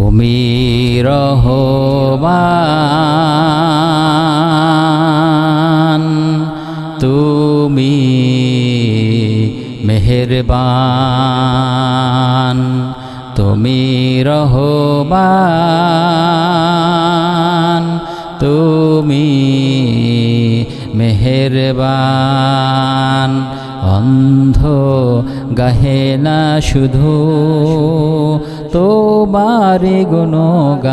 তুমি রহমান তুমি মেহেরবান তুমি রহমান তুমি মেহেরবান। অন্ধ গাহে না শুধু তোমার গুণগান।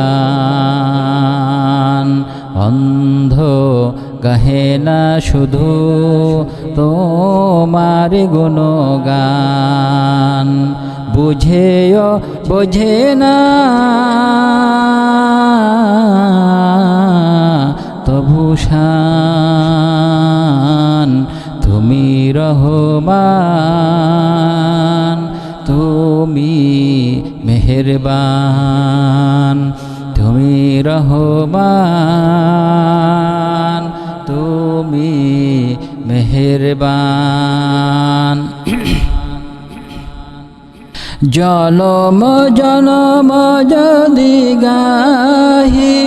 অন্ধ গাহে না শুধু তোমার গুণগান। বুঝেও বোঝে না। তবু শান, তুমি রহমান, তুমি মেহেরবান তুমি রহমান তুমি মেহেরবান। জলম জনম যদি গাহি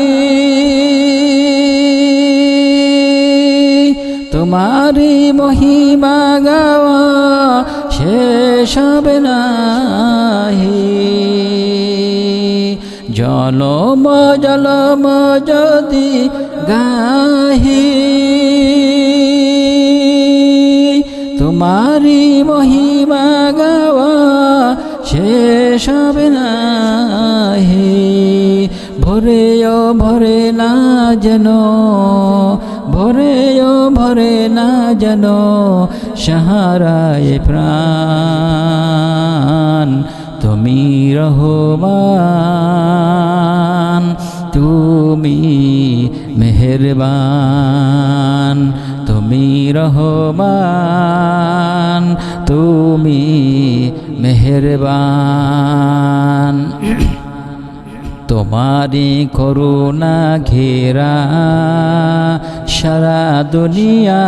তোমারি মহিমা গাওয়া শেষ নাহি জলম জলম যদি গাহি। তোমারি মহিমা গাওয়া শেষ নাহি। ভরেও ভরে না যেন, ভরেও ভরে না যেন সাহারায় প্রাণ। তুমি রহমান তুমি মেহেরবান তুমি রহমান তুমি মেহেরবান। তোমারি করুণা ঘেরা সারা দুনিয়া।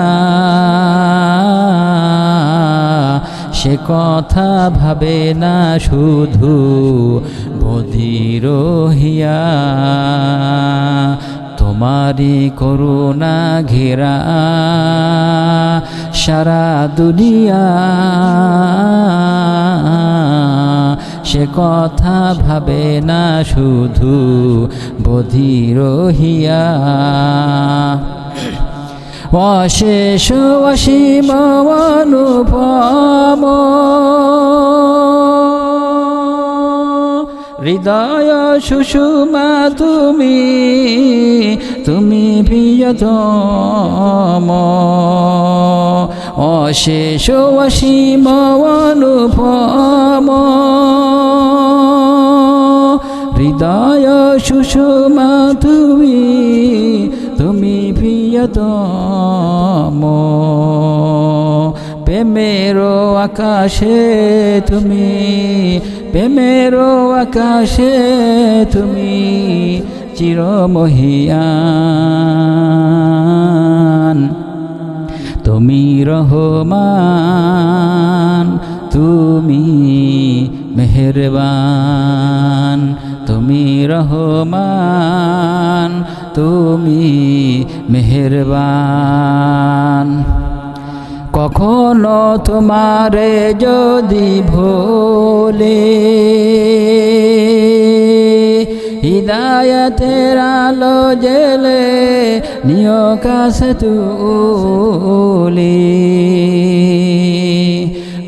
সে কথা ভাবে না শুধু বধির হিয়া তোমারি করুণা ঘেরা সারা দুনিয়া। সে কথা ভাবে না শুধু বধির হিয়া অশেষ অসীম অনুপম। হৃদয় সুষুমা তুমি তুমি প্রিয়তম। অশেষ অসীম অনুপম। হৃদয় সুষমা তুমি প্রিয়তম। প্রেমের আকাশে তুমি প্রেমের আকাশে তুমি চিরমহিয়ান। তুমি রহমান তুমি মেহেরবান। তুমি রহমান, তুমি মেহেরবান। কখনো তোমারে যদি ভোলে, হৃদায়তের আলো জেলে নিয় তুলি।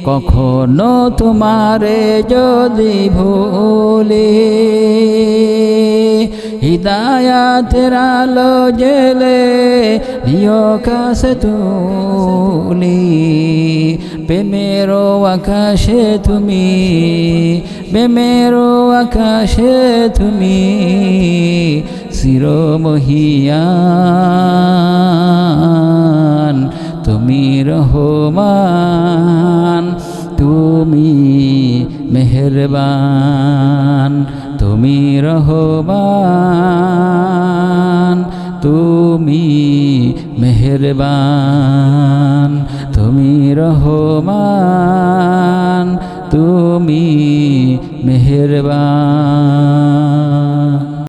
কখনো তোমারে যদি ভোলে হৃদায়াতের আলো জেলে নিয় কাছে তুলি। প্রেমেরও আকাশে তুমি প্রেমেরও আকাশে তুমি চিরমহিয়ান মেহেরবান তুমি রহবান তুমি মেহরবান তুমি রহমান তুমি মেহেরবান।